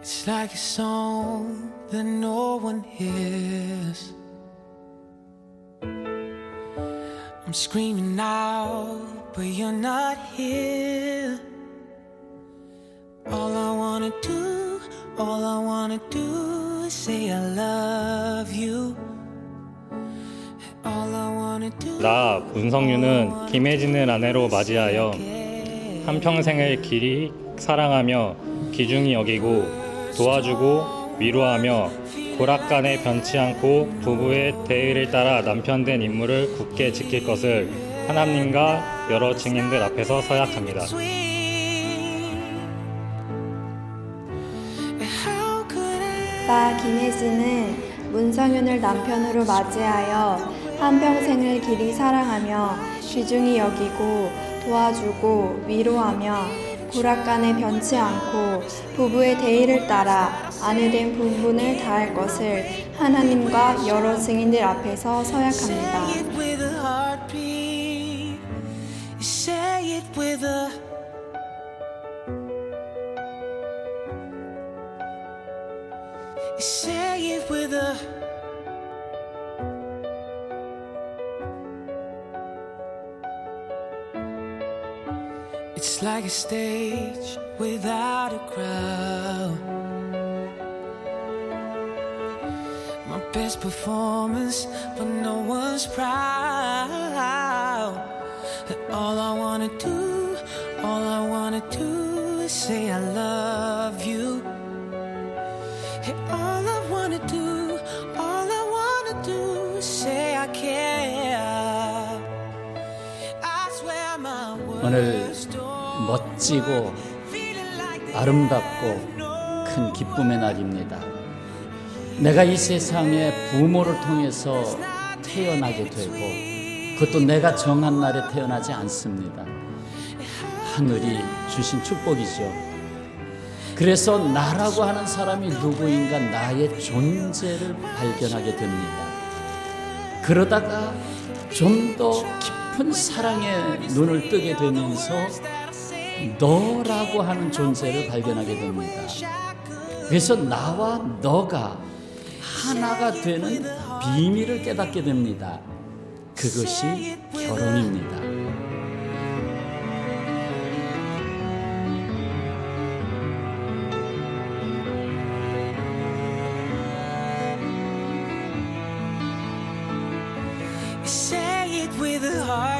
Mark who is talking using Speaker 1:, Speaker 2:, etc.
Speaker 1: It's like a song that no one hears. I'm screaming out, but you're not here. All I wanna do, all I wanna do is say I love you. All I wanna do.
Speaker 2: 나 문성유는 김혜진을 아내로 맞이하여 한평생을 길이 사랑하며 귀중히 여기고 도와주고 위로하며 고락간에 변치 않고 부부의 대의를 따라 남편 된 임무를 굳게 지킬 것을 하나님과 여러 증인들 앞에서 서약합니다.
Speaker 3: 나 김혜진은 문성윤을 남편으로 맞이하여 한평생을 길이 사랑하며 귀중히 여기고 도와주고 위로하며 고락간에 변치 않고 부부의 대의를 따라 아내된 부분을 다할 것을 하나님과 여러 증인들 앞에서 서약합니다.
Speaker 1: It's like a stage without a crowd. My best performance, but no one's proud. And all I wanna do, all I wanna do is say I love you. And all I wanna do, all I wanna do is say I care. I swear my
Speaker 4: 오늘
Speaker 1: words
Speaker 4: 멋지고 아름답고 큰 기쁨의 날입니다. 내가 이 세상에 부모를 통해서 태어나게 되고 그것도 내가 정한 날에 태어나지 않습니다. 하늘이 주신 축복이죠. 그래서 나라고 하는 사람이 누구인가 나의 존재를 발견하게 됩니다. 그러다가 좀 더 깊은 사랑에 눈을 뜨게 되면서 너라고 하는 존재를 발견하게 됩니다. 그래서 나와 너가 하나가 되는 비밀을 깨닫게 됩니다. 그것이 결혼입니다.
Speaker 1: Say it with a heartbeat.